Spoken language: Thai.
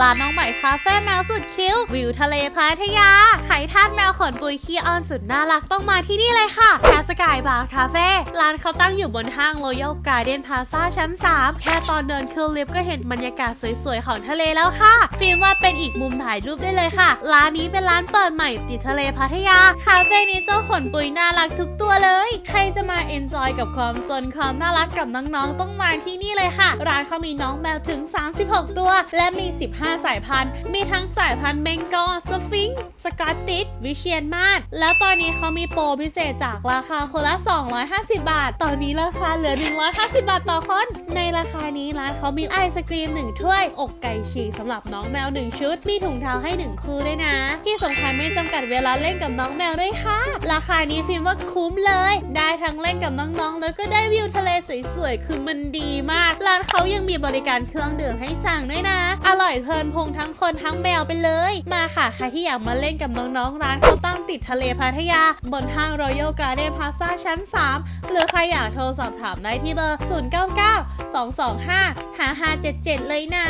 ร้านน้องใหม่คาเฟ่แมวสุดคิ้ว วิวทะเลพัทยา ไข่ทาสแมวขนปุยขี้ออนสุดน่ารักต้องมาที่นี่เลยค่ะแคสกายบาร์คาเฟ่ร้านเขาตั้งอยู่บนห้าง Royal Garden Plaza ชั้น 3 แค่ตอนเดินขึ้นลิฟต์ก็เห็นบรรยากาศสวยๆ ของทะเลแล้วค่ะ ฟิล์มว่าเป็นอีกมุมถ่ายรูปได้เลยค่ะ ร้านนี้เป็นร้านเปิดใหม่ติดทะเลพัทยา คาเฟ่นี้เจ้าขนปุยน่ารักทุกตัวเลย ใครจะมาเอนจอยกับความสนความน่ารักกับน้องๆต้องมาที่นี่เลยค่ะ ร้านเขามีน้องแมวถึง 36 ตัว และมี 15 5 สายพันธุ์ มีทั้งสายพันธุ์เบงกอลสฟิงค์สกอตติชวิเชียนมาศแล้วตอนนี้เขามีโปรพิเศษจากราคาคนละ 250 บาท ตอนนี้ราคาเหลือ 150 บาทต่อคน ในราคานี้ร้านเขามีไอศกรีม 1 ถ้วย อกไก่ฉีกสำหรับน้องแมว 1 ชุด มีถุงเท้าให้ 1 คู่ด้วยนะ ที่สำคัญไม่จำกัดเวลาเล่นกับน้องแมวด้วยค่ะ ราคานี้ฟิล์มว่าคุ้มเลย ได้ทั้งเล่นกับน้องๆ แล้วก็ได้วิวทะเลสวยๆ คือมันดีมาก ร้านเขายังมีบริการเครื่องดื่มให้สั่งด้วยนะ อร่อยเพลินพุงทั้งคนทั้งแมวไปเลย มาค่ะ ใครที่อยากมาเล่นกับน้องๆ ร้านเขาตั้งติดทะเลพัทยา บนห้าง Royal Garden Plaza ชั้น 3 หรือใครอยากโทรสอบถามได้ที่เบอร์ 099 225 5577 เลยนะ